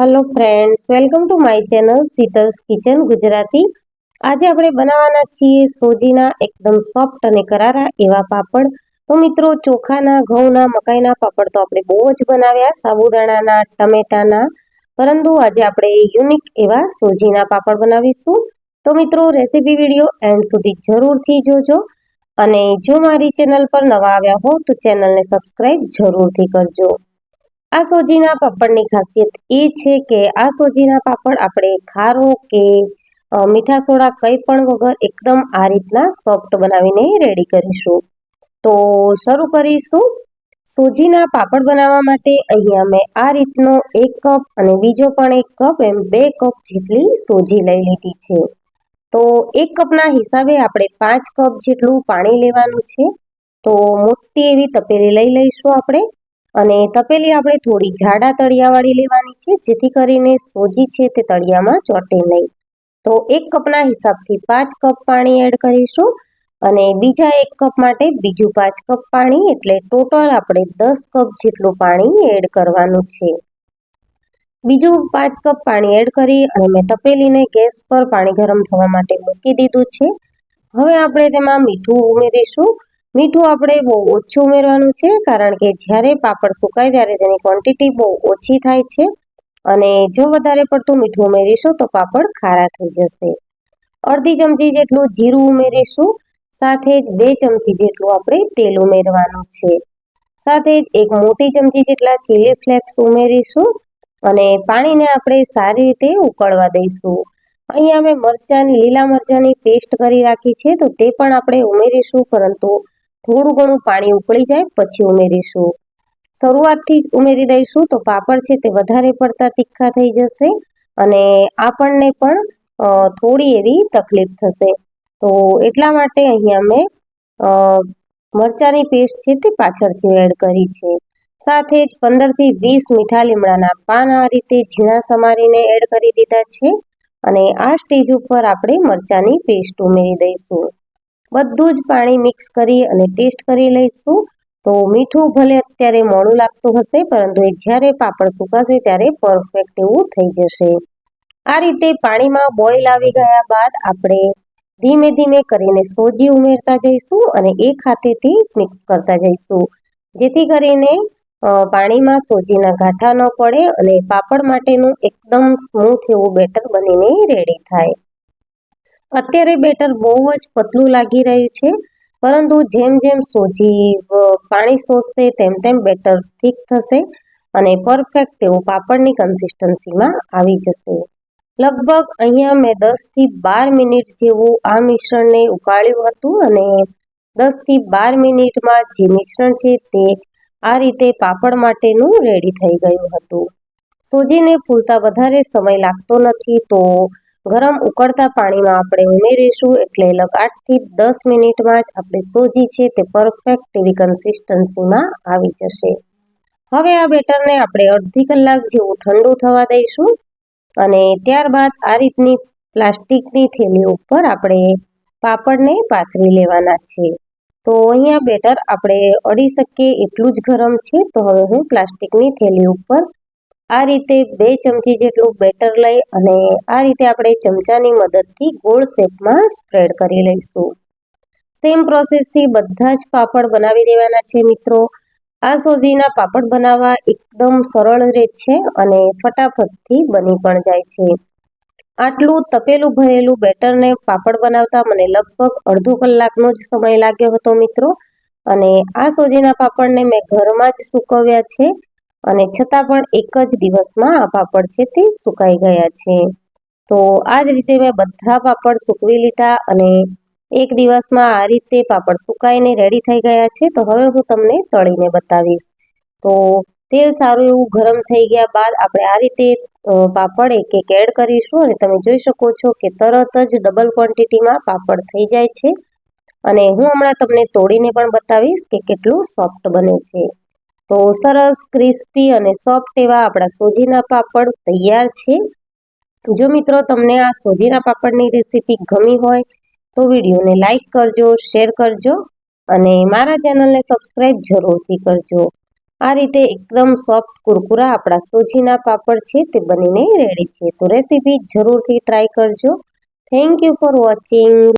Hello friends welcome to my channel Sheetal's kitchen Gujarati આજે આપણે બનાવવાના છીએ સોજીના એકદમ સોફ્ટ અને કરારા એવા પાપડ. તો મિત્રો, ચોખાના, ઘઉંના, મકાઈના પાપડ તો આપણે બહુ જ બનાવ્યા, સાબુદાણાના, ટમેટાના. પરંતુ આજે આપણે યુનિક એવા સોજીના પાપડ બનાવીશું. તો મિત્રો રેસીપી વીડિયો એન્ડ સુધી જરૂરથી જોજો. અને જો મારી ચેનલ પર નવા આવ્યા હો, તો ચેનલને સબસ્ક્રાઈબ જરૂરથી કરજો. આ સોજીના પાપડની ખાસિયત એ છે કે આ સોજીના પાપડ આપણે ખારો કે મીઠા સોડા કંઈ પણ વગર એકદમ આ રીતના સોફ્ટ બનાવીને રેડી કરીશું. તો શરૂ કરીશું. સોજીના પાપડ બનાવવા માટે અહીંયા મેં આ રીતનો એક કપ અને બીજો પણ એક કપ એમ બે કપ જેટલી સોજી લઈ લીધી છે. તો એક કપના હિસાબે આપણે પાંચ કપ જેટલું પાણી લેવાનું છે. તો મોટી એવી તપેલી લઈ લઈશું આપણે. અને તપેલી આપણે થોડી જાડા તળિયાવાળી લેવાની છે, જેથી કરીને સોજી છે તે તળિયામાં ચોટે નહીં. તો એક કપના હિસાબથી પાંચ કપ પાણી એડ કરીશું અને બીજા એક કપ માટે બીજું પાંચ કપ પાણી, એટલે ટોટલ આપણે દસ કપ જેટલું પાણી એડ કરવાનું છે. બીજું પાંચ કપ પાણી એડ કરી અને મેં તપેલીને ગેસ પર પાણી ગરમ થવા માટે મૂકી દીધું છે. હવે આપણે તેમાં મીઠું ઉમેરીશું. મીઠું આપણે બહુ ઓછું ઉમેરવાનું છે, કારણ કે જ્યારે પાપડ સુકાય ત્યારે તેની ક્વોન્ટિટી બહુ ઓછી થાય છે. અને જો વધારે પડતું મીઠું ઉમેરીશું તો પાપડ ખારા થઈ જશે. અડધી ચમચી જેટલું જીરું ઉમેરીશું, સાથે જ બે ચમચી જેટલું આપણે તેલ ઉમેરવાનું છે. સાથે જ એક મોટી ચમચી જેટલા ચીલી ફ્લેક્સ ઉમેરીશું અને પાણીને આપણે સારી રીતે ઉકળવા દઈશું. અહીંયા મેં મરચાંની, લીલા મરચાંની પેસ્ટ કરી રાખી છે, તો તે પણ આપણે ઉમેરીશું, પરંતુ થોડું ઘણું પાણી ઉકળી જાય, પછી ઉમેરીશું. શરૂઆતથી જ ઉમેરી દઈશું, તો પાપડ છે તે વધારે પડતા તીખા થઈ જશે અને આપણને પણ થોડી એવી તકલીફ થશે. તો એટલા માટે અહીંયા મેં મરચાંની પેસ્ટ છે તે પાછળથી એડ કરી છે. સાથે જ પંદરથી વીસ મીઠા લીમડાના પાન આ રીતે ઝીણા સમારીને એડ કરી દીધા છે. અને આ સ્ટેજ ઉપર આપણે મરચાંની પેસ્ટ ઉમેરી દઈશું. બધું જ પાણી મિક્સ કરી અને ટેસ્ટ કરી લઈશું. તો મીઠું ભલે અત્યારે મોડું લાગતું હશે, પરંતુ એ જ્યારે પાપડ સુકાશે ત્યારે પરફેક્ટ એવું થઈ જશે. આ રીતે પાણીમાં બોઇલ આવી ગયા બાદ આપણે ધીમે ધીમે કરીને સોજી ઉમેરતા જઈશું અને એક હાથેથી મિક્સ કરતા જઈશું. જેથી કરીને પાણીમાં સોજીના ગાંઠા ન પડે અને પાપડ માટેનું એકદમ સ્મૂથ એવું બેટર બનીને રેડી થાય. અત્યારે બેટર બહુ જ પતલું લાગી રહ્યું છે. પરંતુ જેમ જેમ સોજી પાણી સોસશે તેમ તેમ બેટર થીક થશે અને પરફેક્ટ તેઓ પાપડની કન્સિસ્ટન્સીમાં આવી જશે. લગભગ અહીંયા મેં દસથી બાર મિનિટ જેવું આ મિશ્રણને ઉકાળ્યું હતું અને દસથી બાર મિનિટમાં જે મિશ્રણ છે તે આ રીતે પાપડ માટેનું રેડી થઈ ગયું હતું. સોજીને ફૂલતા વધારે સમય લાગતો નથી તો ગરમ ઉકળતા પાણીમાં આપણે ઉમેરીશું એટલે લગ આઠથી દસ મિનિટમાં જ આપણે સોજી છે તે પરફેક્ટ એવી કન્સિસ્ટન્સીમાં આવી જશે. હવે આ બેટરને આપણે અડધી કલાક જેવું ઠંડુ થવા દઈશું અને ત્યારબાદ આ રીતની પ્લાસ્ટિકની થેલી ઉપર આપણે પાપડને પાથરી લેવાના છે. તો અહીંયા બેટર આપણે અડી શકીએ એટલું જ ગરમ છે, તો હવે હું પ્લાસ્ટિકની થેલી ઉપર આ રીતે બે ચમચી જેટલું બેટર લઈ અને આ રીતે આપણે ચમચાની મદદથી ગોળ શેપમાં સ્પ્રેડ કરી લઈશું. સેમ પ્રોસેસથી બધા જ પાપડ બનાવી દેવાના છે મિત્રો. આ સોજીના પાપડ બનાવવા એકદમ સરળ રીત છે અને ફટાફટથી બની પણ જાય છે. આટલું તપેલું ભરેલું બેટરને પાપડ બનાવતા મને લગભગ અડધો કલાકનો જ સમય લાગ્યો હતો મિત્રો. અને આ સોજીના પાપડને મેં ઘરમાં જ સુકવ્યા છે. અને છતાં પણ એક જ દિવસમાં આ પાપડ છે તે સુકાઈ ગયા છે. તો આ જ રીતે મેં બધા પાપડ સૂકવી લીધા અને એક દિવસમાં આ રીતે પાપડ સુકાઈને રેડી થઈ ગયા છે. તો હવે હું તમને તળીને બતાવીશ. તો તેલ સારું એવું ગરમ થઈ ગયા બાદ આપણે આ રીતે પાપડ એક એક એડ કરીશું અને તમે જોઈ શકો છો કે તરત જ ડબલ ક્વોન્ટિટીમાં પાપડ થઈ જાય છે. અને હું હમણાં તમને તોડીને પણ બતાવીશ કે કેટલું સોફ્ટ બને છે. તો સરસ ક્રિસ્પી અને સોફ્ટ એવા આપણા સોજીના પાપડ તૈયાર છે. જો મિત્રો તમને આ સોજીના પાપડની રેસીપી ગમી હોય, તો વિડીયોને લાઈક કરજો શેર કરજો અને મારા ચેનલને સબસ્ક્રાઈબ જરૂરથી કરજો. આ રીતે એકદમ સોફ્ટ કુરકુરા આપણા સોજીના પાપડ છે તે બનીને રેડી છે. તો રેસીપી જરૂરથી ટ્રાય કરજો. Thank you for watching